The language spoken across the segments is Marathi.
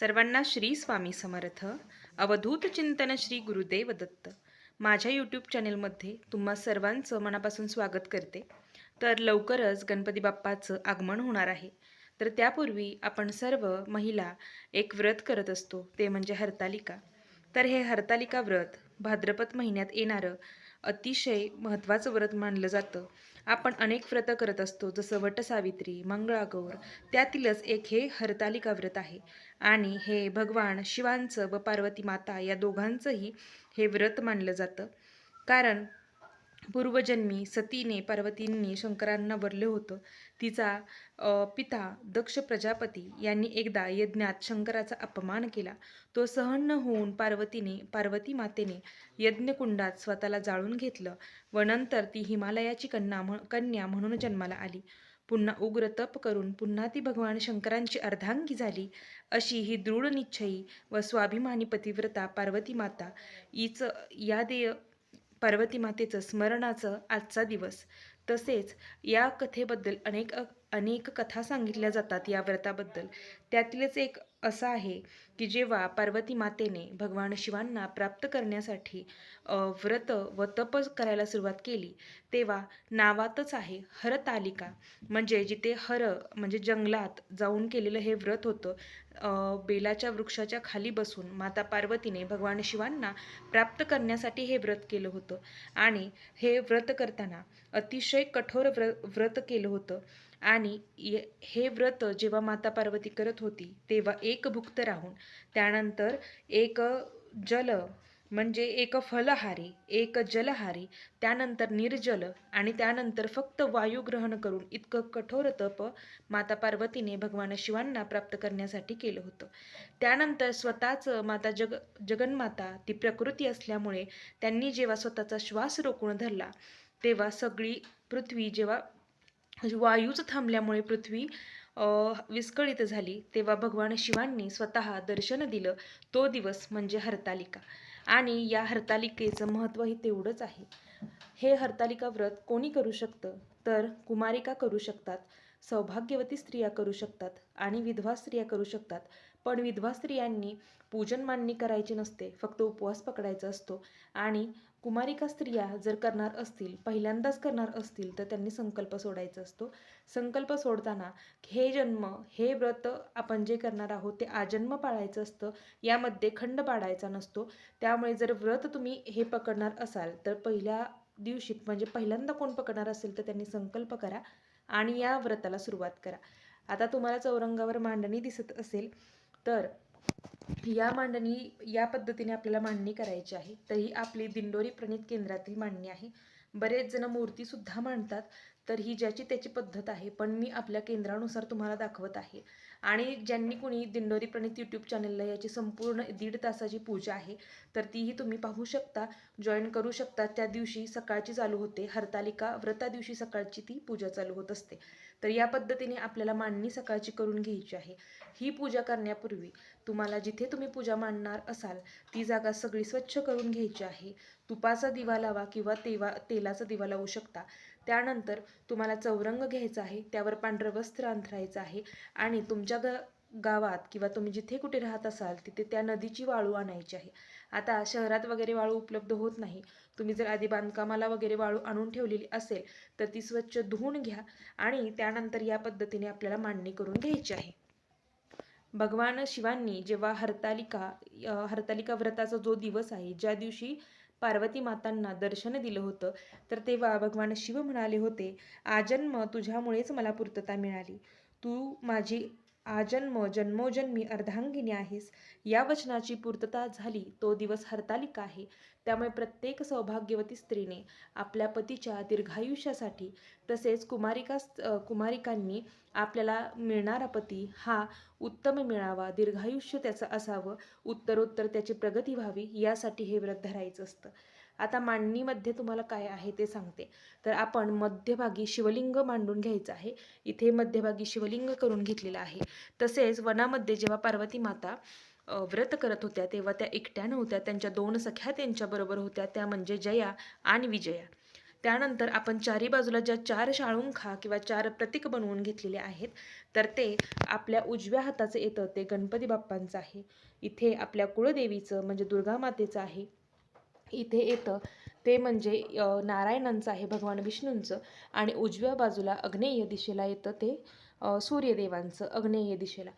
सर्वांना श्री स्वामी समर्थ. अवधूत चिंतन श्री गुरुदेव दत्त. माझ्या यूट्यूब चॅनेलमध्ये तुम्हा सर्वांचं मनापासून स्वागत करते. तर लवकरच गणपती बाप्पाचं आगमन होणार आहे. तर त्यापूर्वी आपण सर्व महिला एक व्रत करत असतो ते म्हणजे हरतालिका. तर हे हरतालिका व्रत भाद्रपद महिन्यात येणारं अतिशय महत्त्वाचं व्रत मानलं जातं. आपण अनेक व्रतं करत असतो जसं वटसावित्री मंगळागौर त्यातीलच एक हे हरतालिका व्रत आहे. आणि हे भगवान शिवांचं व पार्वती माता या दोघांचंही हे व्रत मानलं जातं. कारण पूर्वजन्मी सतीने पार्वतींनी शंकरांना वरलं होतं. तिचा पिता दक्ष प्रजापती यांनी एकदा यज्ञात शंकराचा अपमान केला. तो सहन न होऊन पार्वतीने पार्वती मातेने यज्ञकुंडात स्वतःला जाळून घेतलं व नंतर ती हिमालयाची कन्या म्ह कन्या म्हणून जन्माला आली. पुन्हा उग्र तप करून पुन्हा ती भगवान शंकरांची अर्धांगी झाली. अशी ही दृढ निश्चयी व स्वाभिमानी पतिव्रता पार्वती माता हीच या देय पार्वती मातेचं स्मरणाचं आजचा दिवस. तसेच या कथेबद्दल अनेक अनेक कथा सांगितल्या जातात या व्रताबद्दल. त्यातीलच एक असं आहे की जेव्हा पार्वती मातेने भगवान शिवांना प्राप्त करण्यासाठी व्रत व तप करायला सुरुवात केली तेव्हा नावातच आहे हरतालिका. म्हणजे जिथे हर म्हणजे जंगलात जाऊन केलेलं हे व्रत होतं बेलाच्या वृक्षाच्या खाली बसून माता पार्वतीने भगवान शिवांना प्राप्त करण्यासाठी हे व्रत केलं होतं. आणि हे व्रत करताना अतिशय कठोर व्र व्रत केलं होतं. आणि ये- हे व्रत जेव्हा माता पार्वती करत होती तेव्हा एक भुक्त राहून त्यानंतर एक जल म्हणजे एक फलहारी एक जलहारी त्यानंतर निर्जल आणि त्यानंतर फक्त वायू ग्रहण करून इतकं कठोर तप माता पार्वतीने भगवान शिवांना प्राप्त करण्यासाठी केलं होतं. त्यानंतर स्वतःच माता जग जगन्माता ती प्रकृती असल्यामुळे त्यांनी जेव्हा स्वतःचा श्वास रोखून धरला तेव्हा सगळी पृथ्वी जेव्हा म्हणजे वायूच थांबल्यामुळे पृथ्वी विस्कळीत झाली. तेव्हा भगवान शिवांनी स्वतः दर्शन दिलं. तो दिवस म्हणजे हरतालिका. आणि या हरतालिकेचं महत्त्वही तेवढंच आहे. हे हरतालिका व्रत कोणी करू शकतं? तर कुमारिका करू शकतात. सौभाग्यवती स्त्रिया करू शकतात. आणि विधवा स्त्रिया करू शकतात. पण विधवा स्त्रियांनी पूजन मांडणी करायची नसते फक्त उपवास पकडायचा असतो. आणि कुमारिका स्त्रिया जर करणार असतील पहिल्यांदाच करणार असतील तर त्यांनी संकल्प सोडायचा असतो. संकल्प सोडताना हे जन्म हे व्रत आपण जे करणार आहोत ते आजन्म पाळायचं असतं. यामध्ये खंड पाडायचा नसतो. त्यामुळे जर व्रत तुम्ही हे पकडणार असाल तर पहिल्या दिवशी म्हणजे पहिल्यांदा कोण पकडणार असेल तर त्यांनी संकल्प करा आणि या व्रताला सुरुवात करा. आता तुम्हाला चौरंगावर मांडणी दिसत असेल तर या मांडणी या पद्धतीने आपल्याला मांडणी करायची आहे. तर ही आपली दिंडोरी प्रणित केंद्रातील मांडणी आहे. बरेच जण मूर्तीसुद्धा मांडतात तर ही ज्याची त्याची पद्धत आहे पण मी आपल्या केंद्रानुसार तुम्हाला दाखवत आहे. आणि ज्यांनी कोणी दिंडोरी प्रणित यूट्यूब चॅनलला याची संपूर्ण दीड तासाची पूजा आहे तर तीही तुम्ही पाहू शकता जॉईन करू शकता. त्या दिवशी सकाळची चालू होते. हरतालिका व्रता दिवशी सकाळची ती पूजा चालू होत असते. तर या पद्धतीने आपल्याला मांडणी सकाळची करून घ्यायची आहे. ही पूजा करण्यापूर्वी तुम्हाला जिथे तुम्ही पूजा मांडणार असाल ती जागा सगळी स्वच्छ करून घ्यायची आहे. तुपाचा दिवा लावा किंवा तेवा तेलाचा दिवा लावू शकता. त्यानंतर तुम्हाला चौरंग घ्यायचा आहे त्यावर पांढरं वस्त्र अंथरायचं आहे आणि तुमच्या ग गावात किंवा तुम्ही जिथे कुठे राहत असाल तिथे त्या नदीची वाळू आणायची आहे. आता शहरात वगैरे वाळू उपलब्ध होत नाही. तुम्ही जर आधी बांधकामाला वगैरे वाळू आणून ठेवलेली असेल तर ती स्वच्छ धुवून घ्या आणि त्यानंतर या पद्धतीने आपल्याला मांडणी करून घ्यायची आहे. भगवान शिवांनी जेव्हा हरतालिका हरतालिका व्रताचा जो दिवस आहे ज्या दिवशी पार्वती मातांना दर्शन दिलं होतं. तर तेव्हा भगवान शिव म्हणाले होते आजन्म तुझ्यामुळेच मला पूर्तता मिळाली. तू माझी आजन्म जन्मोजन्मी अर्धांगिनी आहेस. या वचनाची पूर्तता झाली तो दिवस हरतालिका आहे. त्यामुळे प्रत्येक सौभाग्यवती स्त्रीने आपल्या पतीच्या दीर्घायुष्यासाठी तसेच कुमारिका कुमारिकांनी आपल्याला मिळणारा पती हा उत्तम मिळावा दीर्घायुष्य त्याचं असावं उत्तरोत्तर त्याची प्रगती व्हावी यासाठी हे व्रत धरायचं असतं. आता मांडणीमध्ये तुम्हाला काय आहे ते सांगते. तर आपण मध्यभागी शिवलिंग मांडून घ्यायचं आहे. इथे मध्यभागी शिवलिंग करून घेतलेलं आहे. तसेच वनामध्ये जेव्हा पार्वती माता व्रत करत होत्या तेव्हा त्या एकट्या नव्हत्या त्यांच्या दोन सख्या त्यांच्याबरोबर होत्या त्या म्हणजे जया आणि विजया. त्यानंतर आपण चारी बाजूला ज्या चार शाळुंखा किंवा चार प्रतीक बनवून घेतलेले आहेत तर ते आपल्या उजव्या हाताचं येतं ते गणपती बाप्पांचं आहे. इथे आपल्या कुळदेवीचं म्हणजे दुर्गा मातेचं आहे. इथे येतं ते म्हणजे नारायणांचं आहे भगवान विष्णूंचं. आणि उजव्या बाजूला अग्नेय दिशेला येतं ते सूर्यदेवांचं अग्नेय दिशेला.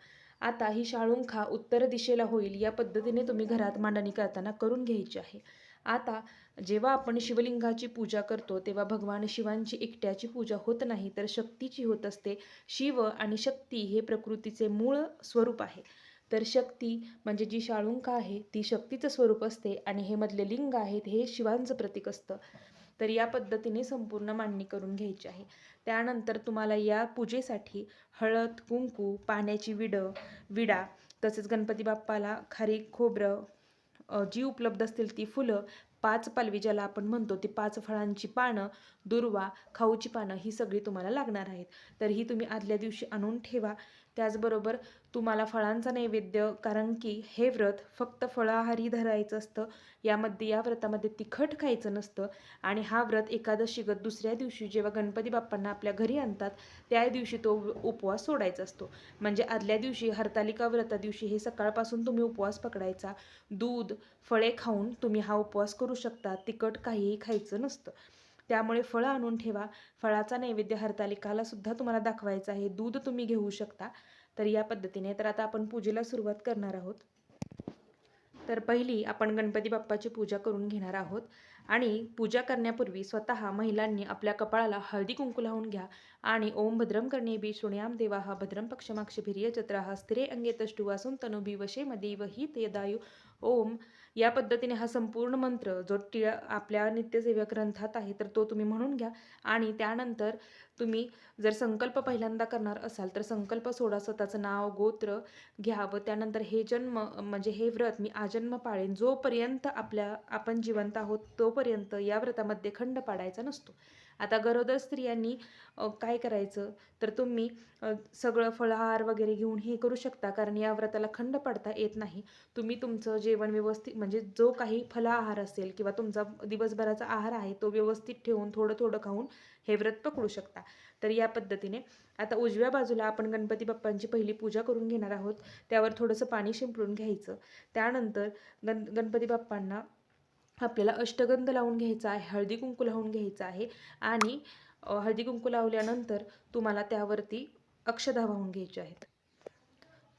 आता ही शाळुंखा उत्तर दिशेला होईल या पद्धतीने तुम्ही घरात मांडणी करताना करून घ्यायची आहे. आता जेव्हा आपण शिवलिंगाची पूजा करतो तेव्हा भगवान शिवांची एकट्याची पूजा होत नाही तर शक्तीची होत असते. शिव आणि शक्ती हे प्रकृतीचे मूळ स्वरूप आहे. तर शक्ती म्हणजे जी शाळुंका आहे ती शक्तीचं स्वरूप असते आणि हे मधले लिंग आहेत हे शिवांचं प्रतीक असतं. तर या पद्धतीने संपूर्ण मांडणी करून घ्यायची आहे. त्यानंतर तुम्हाला या पूजेसाठी हळद कुंकू पाण्याची विड विडा तसेच गणपती बाप्पाला खारी खोबरं जी उपलब्ध असतील ती फुलं पाच पालवी ज्याला आपण म्हणतो ती पाच फळांची पानं दुर्वा खाऊची पानं ही सगळी तुम्हाला लागणार आहेत. तर ही तुम्ही आदल्या दिवशी आणून ठेवा. त्याचबरोबर तुम्हाला फळांचा नैवेद्य कारण की हे व्रत फक्त फळाहारी धरायचं असतं यामध्ये या व्रतामध्ये तिखट खायचं नसतं आणि हा व्रत एकादशीगत दुसऱ्या दिवशी जेव्हा गणपती बाप्पांना आपल्या घरी आणतात त्या दिवशी तो उपवास सोडायचा असतो. म्हणजे आदल्या दिवशी हरतालिका व्रता दिवशी हे सकाळपासून तुम्ही उपवास पकडायचा. दूध फळे खाऊन तुम्ही हा उपवास करू शकता तिखट काहीही खायचं नसतं. त्यामुळे फळं आणून ठेवा. फळाचा नैवेद्य हरतालिकाला सुद्धा तुम्हाला दाखवायचा आहे. दूध तुम्ही घेऊ शकता. तर या पद्धतीने तर आता आपण पूजेला सुरुवात करणार आहोत. तर पहिली आपण गणपती बाप्पाची पूजा करून घेणार आहोत. आणि पूजा करण्यापूर्वी स्वतः महिलांनी आपल्या कपाळाला हळदी कुंकू लावून घ्या. आणि ओम भद्रम कर्णे बी देवा. हा भद्रम पक्षमाक्षभिर्य जत्राः स्थिरे अंगे तष्टु. तनुभी तनुबी वशे मदेव. ही तेदायु ओम या पद्धतीने हा संपूर्ण मंत्र जो टिळा आपल्या नित्यसेव्या ग्रंथात आहे तर तो तुम्ही म्हणून घ्या. आणि त्यानंतर तुम्ही जर संकल्प पहिल्यांदा करणार असाल तर संकल्प सोडा स्वतःचं नाव गोत्र घ्या व त्यानंतर हे जन्म म्हणजे हे व्रत मी आजन्म पाळेन जोपर्यंत आपल्या आपण जिवंत आहोत तोपर्यंत या व्रतामध्ये खंड पाडायचा नसतो. आता गरोदर स्त्रियांनी काय करायचं? तर तुम्ही सगळं फळाहार वगैरे घेऊन हे करू शकता कारण या व्रताला खंड पडता येत नाही. तुम्ही तुमचं जेवण व्यवस्थित म्हणजे जो काही फलाहार असेल किंवा तुमचा दिवसभराचा आहार आहे तो व्यवस्थित ठेवून थोडं थोडं खाऊन हे व्रत पकडू शकता. तर या पद्धतीने आता उजव्या बाजूला आपण गणपती बाप्पांची पहिली पूजा करून घेणार आहोत. त्यावर थोडंसं पाणी शिंपडून घ्यायचं. त्यानंतर गण गणपती बाप्पांना आपल्याला अष्टगंध लावून घ्यायचा आहे हळदी कुंकू लावून घ्यायचं आहे आणि हळदी कुंकू लावल्यानंतर तुम्हाला त्यावरती अक्षदा वाहून घ्यायची आहेत.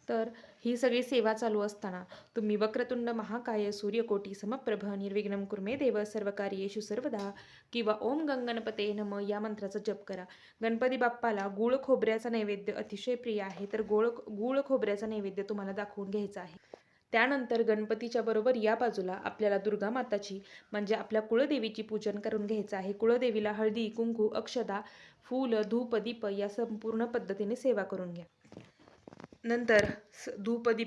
तर ही सगळी सेवा चालू असताना तुम्ही वक्रतुंड महाकाय सूर्यकोटी समप्रभ निर्विघ्नम कुर्मे देव सर्वकार्येषु सर्वदा किंवा ओम गंगणपते नम या मंत्राचा जप करा. गणपती बाप्पाला गुळ खोबऱ्याचा नैवेद्य अतिशय प्रिय आहे तर गोळ गुळ खोबऱ्याचा नैवेद्य तुम्हाला दाखवून घ्यायचा आहे. त्यानंतर गणपतीच्या बरोबर या बाजूला आपल्याला दुर्गा माताची म्हणजे आपल्या कुळदेवीची पूजन करून घ्यायचं आहे. कुळदेवीला हळदी कुंकू अक्षदा फूल धूप दीप या संपूर्ण पद्धतीने सेवा करून घ्या. नंतर स-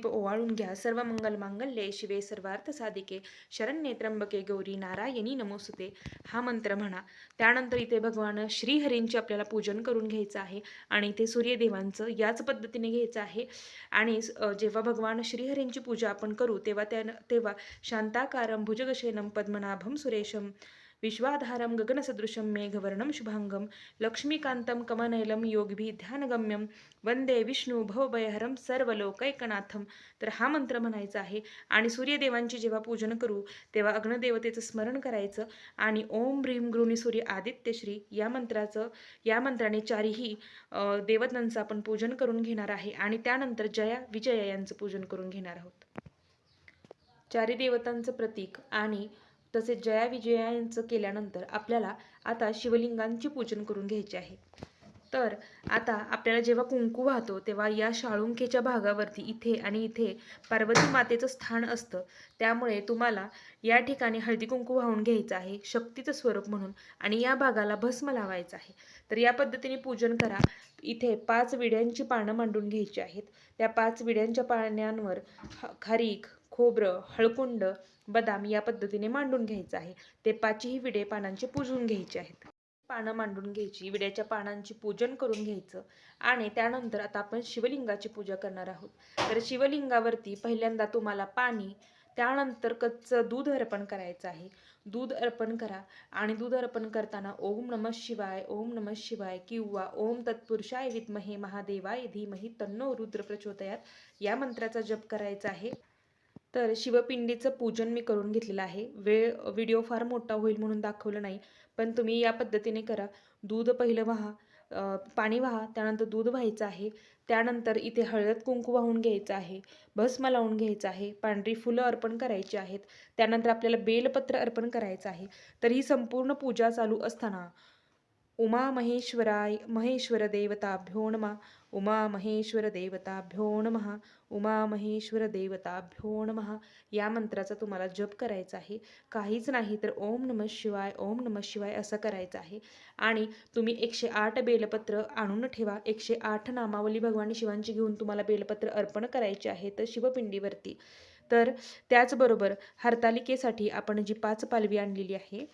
ओवाळून घ्या. सर्व मंगल मांगल्ये. शिवे सर्वार्थ साधिके. शरण्ये त्र्यंबके. गौरी नारायणी नमोसुते हा मंत्र म्हणा. त्यानंतर इथे भगवान श्रीहरींचे आपल्याला पूजन करून घ्यायचं आहे आणि इथे सूर्यदेवांचं याच पद्धतीने घ्यायचं आहे. आणि जेव्हा भगवान श्रीहरींची पूजा आपण करू तेव्हा त्या तेव्हा शांताकारं भुजगशयनम पद्मनाभं सुरेशम विश्वाधारम गगनसदृशं मेघवर्णं शुभांगं लक्ष्मीकांतं कमनैलं योगभी ध्यानगम्यं वंदे विष्णू भवभयहरं सर्वलोकैकनाथम तर हा मंत्र म्हणायचा आहे आणि सूर्यदेवांची जेव्हा पूजन करू तेव्हा अग्नदेवतेचं स्मरण करायचं आणि ओम ह्रीम गृणी सूर्य आदित्यश्री या मंत्राचं या मंत्राने चारीही देवतांचं आपण पूजन करून घेणार आहे आणि त्यानंतर जया विजया यांचं पूजन करून घेणार आहोत. चारी देवतांचं प्रतीक आणि तसेच जया विजया यांचं केल्यानंतर आपल्याला आता शिवलिंगांची पूजन करून घ्यायचे आहे. तर आता आपल्याला जेव्हा कुंकू वाहतो तेव्हा या शाळुंकेच्या भागावरती इथे आणि इथे पार्वती मातेचं स्थान असतं. त्यामुळे तुम्हाला या ठिकाणी हळदी कुंकू वाहून घ्यायचं आहे शक्तीचं स्वरूप म्हणून आणि या भागाला भस्म लावायचं आहे. तर या पद्धतीने पूजन करा. इथे पाच विड्यांची पानं मांडून घ्यायची आहेत. त्या पाच विड्यांच्या पाण्यांवर खारीक खोबरं हळकुंड बदाम या पद्धतीने मांडून घ्यायचं आहे. ते पाचही विडे पानांचे पूजून घ्यायचे आहेत. पानं मांडून घ्यायची विड्याच्या पानांची पूजन करून घ्यायचं आणि त्यानंतर आता आपण शिवलिंगाची पूजा करणार आहोत. तर शिवलिंगावरती पहिल्यांदा तुम्हाला पाणी त्यानंतर कच्चं दूध अर्पण करायचं आहे. दूध अर्पण करा आणि दूध अर्पण करताना ओम नमः शिवाय ओम नमः शिवाय किंवा ओम तत्पुरुषाय विद्महे महादेवाय धीमहि तन्नो रुद्र प्रचोदयात या मंत्राचा जप करायचा आहे. तर शिवपिंडीचं पूजन मी करून घेतलेलं आहे. वेळ व्हिडिओ फार मोठा होईल म्हणून दाखवलं नाही. पण तुम्ही या पद्धतीने करा. दूध पहिलं वाहा पाणी वाहा त्यानंतर दूध व्हायचं आहे. त्यानंतर इथे हळद कुंकू वाहून घ्यायचं आहे. भस्म लावून घ्यायचं आहे. पांढरी फुलं अर्पण करायची आहेत. त्यानंतर आपल्याला बेलपत्र अर्पण करायचं आहे. तर ही संपूर्ण पूजा चालू असताना उमा महेश्वराय महेश्वर देवताभ्यो उमामहेश्वरदेवताभ्यो उमा महेश्वर देवताभ्यो नमः. उमा महेश्वर नमः. या मंत्राचा तुम्हाला जप करायचा आहे. काहीच नाही तर ओम नमः शिवाय ओम नमः शिवाय असं करायचं आहे. आणि तुम्ही एकशे आठ बेलपत्र आणून ठेवा. एकशे आठ नामावली भगवान शिवांची घेऊन तुम्हाला बेलपत्र अर्पण करायचे आहे तर शिवपिंडीवरती. तर त्याचबरोबर हरतालिकेसाठी आपण जी पाच पालवी आणलेली आहे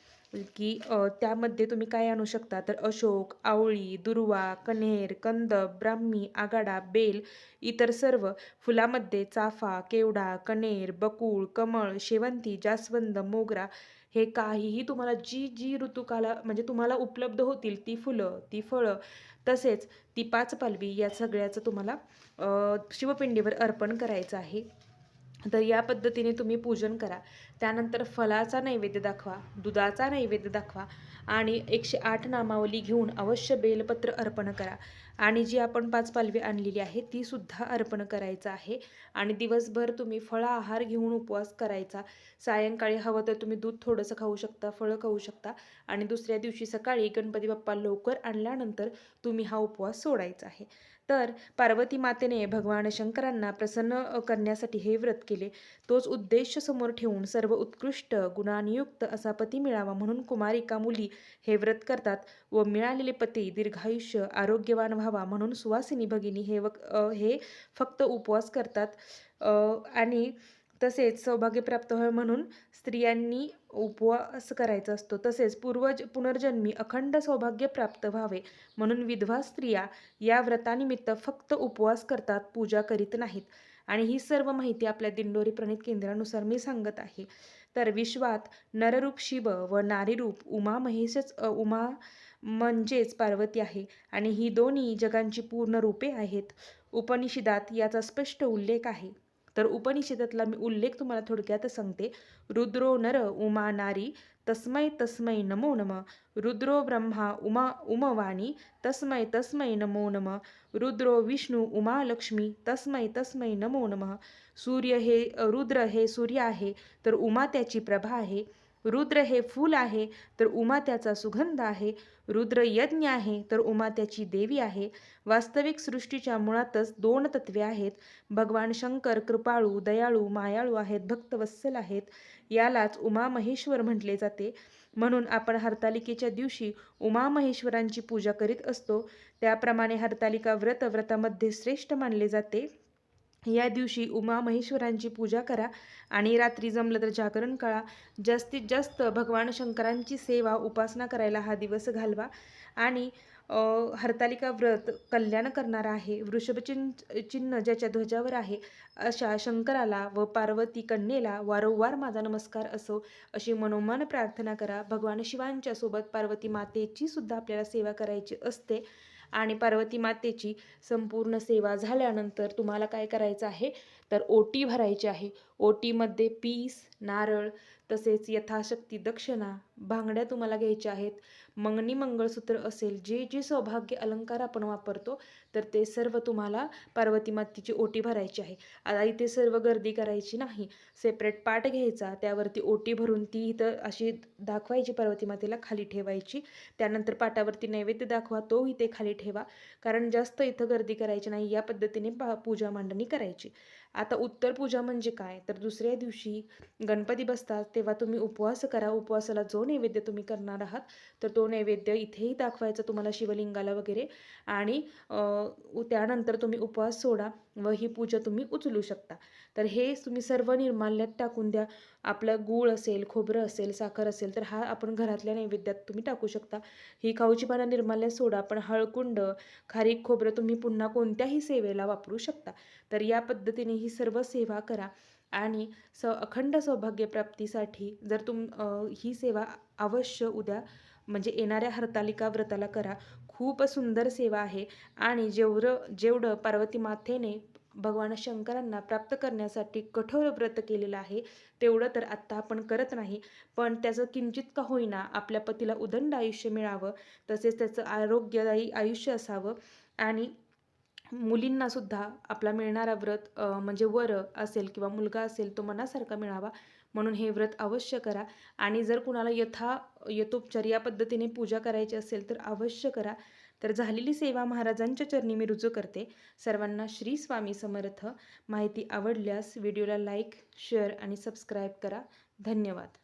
की त्यामध्ये तुम्ही काय आणू शकता? तर अशोक आवळी दुर्वा कन्हेर कंद ब्राह्मी आगाडा बेल इतर सर्व. फुलामध्ये चाफा केवडा कनेर बकुळ कमळ शेवंती जास्वंद मोगरा हे काहीही तुम्हाला जी जी ऋतुकाला म्हणजे तुम्हाला उपलब्ध होतील ती फुलं ती फळं तसेच ती पाच पालवी या सगळ्याचं तुम्हाला शिवपिंडीवर अर्पण करायचं आहे. तर या पद्धतीने तुम्ही पूजन करा. त्यानंतर फलाचा नैवेद्य दाखवा दुधाचा नैवेद्य दाखवा आणि एकशे आठ नामावली घेऊन अवश्य बेलपत्र अर्पण करा. आणि जी आपण पाच पालवी आणलेली आहे ती सुद्धा अर्पण करायचं आहे. आणि दिवसभर तुम्ही फळ आहार घेऊन उपवास करायचा. सायंकाळी हवं तर तुम्ही दूध थोडंसं खाऊ शकता फळं खाऊ शकता. आणि दुसऱ्या दिवशी सकाळी गणपती बाप्पा लवकर आणल्यानंतर तुम्ही हा उपवास सोडायचा आहे. तर पार्वती मातेने भगवान शंकरांना प्रसन्न करण्यासाठी हे व्रत केले. तोच उद्देश समोर ठेवून सर्व उत्कृष्ट गुणांयुक्त असा पती मिळावा म्हणून कुमारिका मुली हे व्रत करतात व मिळालेले पती दीर्घायुष्य आरोग्यवान व्हावा म्हणून सुवासिनी भगिनी हे वक हे फक्त उपवास करतात. आणि तसेच सौभाग्य प्राप्त व्हावे म्हणून स्त्रियांनी उपवास करायचा असतो. तसेच पूर्वज पुनर्जन्मी अखंड सौभाग्य प्राप्त व्हावे म्हणून विधवा स्त्रिया या व्रतानिमित्त फक्त उपवास करतात पूजा करीत नाहीत. आणि ही सर्व माहिती आपल्या दिंडोरी प्रणित केंद्रानुसार मी सांगत आहे. तर विश्वात नररूप शिव व नारीरूप उमा महेशच उमा म्हणजेच पार्वती आहे आणि ही दोन्ही जगांची पूर्ण रूपे आहेत. उपनिषदात याचा स्पष्ट उल्लेख आहे. तर उपनिषदातला मी उल्लेख तुम्हाला थोडक्यात सांगते. रुद्रो नर उमा नारी तस्मै तस्मै नमो नम. रुद्रो ब्रह्मा उमा उमवाणी तस्मै तस्मै नमो नम. रुद्रो विष्णू उमा लक्ष्मी तस्मै तस्मै नमो नमः. सूर्य हे रुद्र हे सूर्य आहे तर उमा त्याची प्रभा आहे. रुद्र हे फूल आहे तर उमा त्याचा सुगंध आहे. रुद्र यज्ञ आहे तर उमा त्याची देवी आहे. वास्तविक सृष्टीच्या मुळातच दोन तत्वे आहेत. भगवान शंकर कृपाळू दयाळू मायाळू आहेत भक्तवत्सल आहेत. यालाच उमा महेश्वर म्हटले जाते. म्हणून आपण हरतालिकेच्या दिवशी उमा महेश्वरांची पूजा करीत असतो. त्याप्रमाणे हरतालिका व्रत व्रतामध्ये श्रेष्ठ मानले जाते. या दिवशी उमा महेश्वरांची पूजा करा आणि रात्री जमलं तर जागरण करा. जास्तीत जास्त भगवान शंकरांची सेवा उपासना करायला हा दिवस घालवा. आणि हरतालिका व्रत कल्याण करणारा आहे. वृषभचिन्ह चिन्ह ज्याच्या ध्वजावर आहे अशा शंकराला व पार्वती कन्येला वारंवार माझा नमस्कार असो अशी मनोमन प्रार्थना करा. भगवान शिवांच्या सोबत पार्वती मातेची सुद्धा आपल्याला सेवा करायची असते. आणि पार्वती मातेची संपूर्ण सेवा झाल्यानंतर तुम्हाला काय करायचं आहे? तर ओटी भरायची आहे. ओटीमध्ये पीस नारळ तसेच यथाशक्ती दक्षिणा भांगड्या तुम्हाला घ्यायच्या आहेत. मंगनी मंगळसूत्र असेल जे जे सौभाग्य अलंकार आपण वापरतो तर ते सर्व तुम्हाला पार्वती मातेची ओटी भरायची आहे. आता इथे सर्व गर्दी करायची नाही सेपरेट पाट घ्यायचा त्यावरती ओटी भरून ती इथं अशी दाखवायची पार्वती मातेला खाली ठेवायची. त्यानंतर पाटावरती नैवेद्य दाखवा तो इथे खाली ठेवा. कारण जास्त इथं गर्दी करायची नाही या पद्धतीने पा पूजा मांडणी करायची. आता उत्तर पूजा म्हणजे काय? तर दुसऱ्या दिवशी गणपती बसतात तेव्हा तुम्ही उपवास करा. उपवासाला जो नैवेद्य तुम्ही करणार आहात तर तो नैवेद्य इथेही दाखवायचा तुम्हाला शिवलिंगाला वगैरे. आणि त्यानंतर तुम्ही उपवास सोडा व ही पूजा तुम्ही उचलू शकता. तर हे तुम्ही सर्व निर्माल्यात टाकून द्या. आपलं गूळ असेल खोबरं असेल साखर असेल तर हा आपण घरातल्या नैवेद्यात तुम्ही टाकू शकता. ही खाऊची पानं निर्माल्यात सोडा पण हळकुंड खारीक खोबरं तुम्ही पुन्हा कोणत्याही सेवेला वापरू शकता. तर या पद्धतीने ही सर्व सेवा करा. आणि स अखंड सौभाग्यप्राप्तीसाठी जर तुम ही सेवा अवश्य उद्या म्हणजे येणाऱ्या हरतालिका व्रताला करा. खूप सुंदर सेवा आहे. आणि जेवढं जेवढं पार्वती मातेने भगवान शंकरांना प्राप्त करण्यासाठी कठोर व्रत केलेलं आहे तेवढं तर आत्ता आपण करत नाही. पण त्याचं किंचित का होईना आपल्या पतीला उदंड आयुष्य मिळावं. तसेच त्याचं आरोग्यदायी आयुष्य असावं. आणि मुलींनासुद्धा आपला मिळणारा व्रत म्हणजे वर असेल किंवा मुलगा असेल तो मनासारखा मिळावा म्हणून हे व्रत अवश्य करा. आणि जर कुणाला यथा यथोपचार या पद्धतीने पूजा करायची असेल तर अवश्य करा. तर झालेली सेवा महाराजांच्या चरणी मी रुजू करते. सर्वांना श्री स्वामी समर्थ. माहिती आवडल्यास व्हिडिओला लाईक शेअर आणि सबस्क्राईब करा. धन्यवाद.